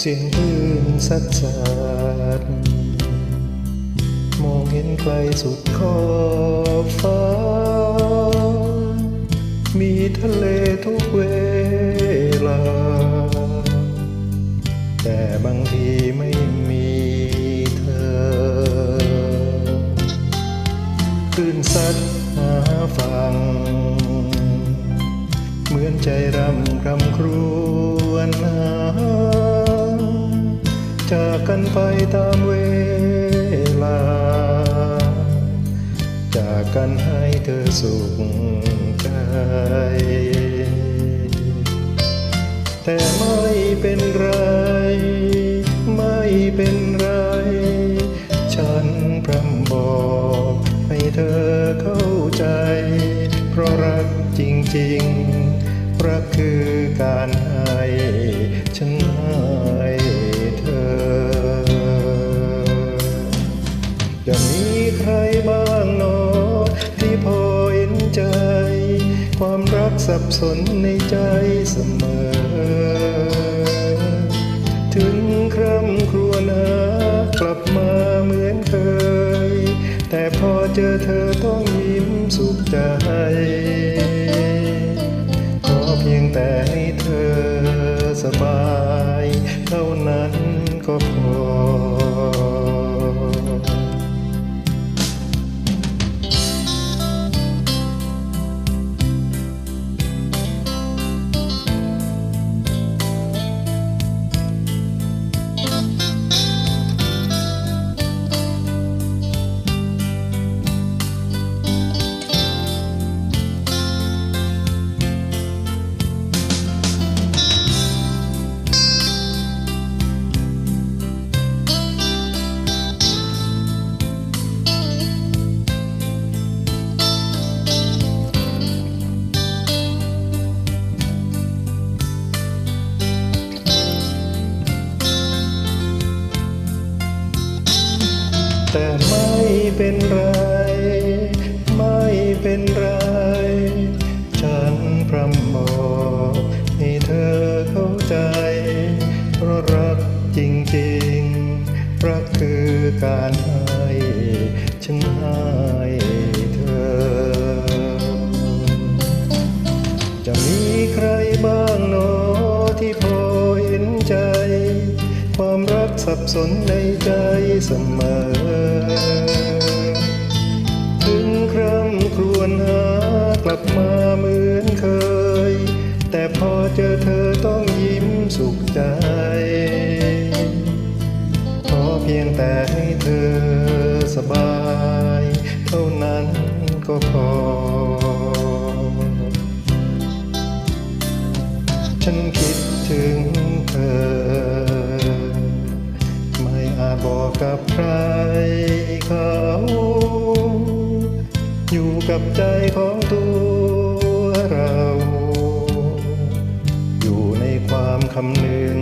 เสียงคลื่นซัดสาดมองเห็นไกลสุดขอบฟ้า มีทะเลทุกเวลา แต่บางทีไม่มีเธอคลื่นซัดหาฟังเหมือนใจรำคำครวญหา จากกันไปตามเวลา จากกันให้เธอสุขใจ แต่ไม่เป็นไร ไม่เป็นไร ฉันพร่ำบอกให้เธอเข้าใจ เพราะรักจริง ๆ รักคือการให้ สับสนในใจเสมอ ถึงคร่ำครวญหากลับมาเหมือนเคย แต่พอเจอเธอต้องยิ้มสุขใจ ไม่เป็นไร ไม่เป็นไร ฉันพร่ำบอกให้เธอเข้าใจ เพราะรักจริงๆ รักคือการให้ฉันให้ สับสนในใจเสมอ ถึงคร่ำครวญหากลับมาเหมือนเคย แต่พอเจอเธอต้องยิ้มสุขใจ ขอเพียงแต่ให้เธอสบาย เท่านั้นก็พอ ใครเขา อยู่กับใจของตัวเรา อยู่ในความคำนึง